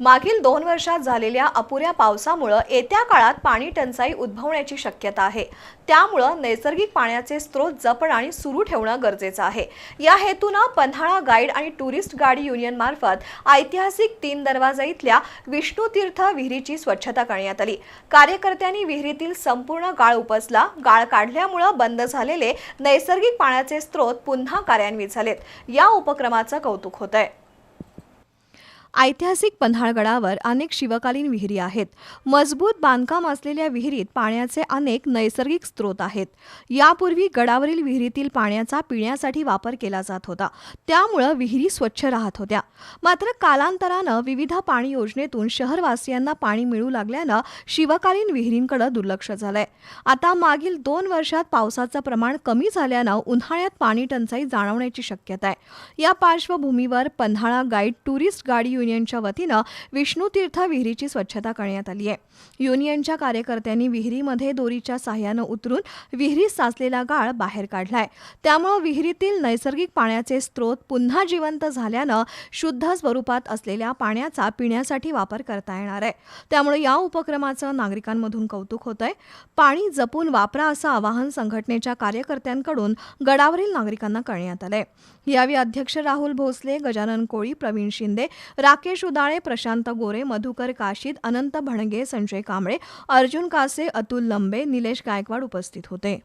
मागील दोन वर्षात झालेल्या अपुऱ्या पावसामुळं येत्या काळात पाणी टंचाई उद्भवण्याची शक्यता आहे. त्यामुळं नैसर्गिक पाण्याचे स्रोत जपण आणि सुरू ठेवणं गरजेचं आहे. या हेतूनं पन्हाळा गाईड आणि टुरिस्ट गाडी युनियन मार्फत ऐतिहासिक तीन दरवाजा इथल्या विष्णुतीर्थ विहिरीची स्वच्छता करण्यात आली. कार्यकर्त्यांनी विहिरीतील संपूर्ण गाळ उपसला. गाळ काढल्यामुळं बंद झालेले नैसर्गिक पाण्याचे स्रोत पुन्हा कार्यान्वित झालेत. या उपक्रमाचं कौतुक होत आहे ऐतिहासिक पन्हाळगडावर अनेक शिवकालीन विहिरी आहेत. मजबूत बांधकाम असलेल्या विहिरीत पाण्याचे अनेक नैसर्गिक स्रोत आहेत. यापूर्वी गडावरील विहिरीतील पाण्याचा पिण्यासाठी वापर केला जात होता. त्यामुळं विहिरी स्वच्छ राहत होत्या. मात्र कालांतरानं विविध पाणी योजनेतून शहरवासियांना पाणी मिळू लागल्यानं शिवकालीन विहिरींकडे दुर्लक्ष झालंय. आता मागील दोन वर्षात पावसाचं प्रमाण कमी झाल्यानं उन्हाळ्यात पाणी टंचाई जाणवण्याची शक्यता आहे. या पार्श्वभूमीवर पन्हाळा गाईड टुरिस्ट गाडी युनियनच्या वतीनं विष्णुतीर्थ विहिरीची स्वच्छता करण्यात आली आहे. युनियनच्या कार्यकर्त्यांनी विहिरीमध्ये दोरीच्या साह्यानं उतरून विहिरीत साचलेला गाळ बाहेर काढलाय. त्यामुळं विहिरीतील नैसर्गिक पाण्याचे स्रोत पुन्हा जिवंत झाल्यानं शुद्ध स्वरूपात असलेल्या पाण्याचा पिण्यासाठी वापर करता येणार आहे. त्यामुळे या उपक्रमाचं नागरिकांमधून कौतुक होत आहे पाणी जपून वापरा असं आवाहन संघटनेच्या कार्यकर्त्यांकडून गडावरील नागरिकांना करण्यात आलंय. यावेळी अध्यक्ष राहुल भोसले गजानन कोळी प्रवीण शिंदे रा राकेश उदाळे प्रशांत गोरे मधुकर काशीद अनंत भणगे संजय कांबळे अर्जुन कासे अतुल लंबे निलेश गायकवाड उपस्थित होते.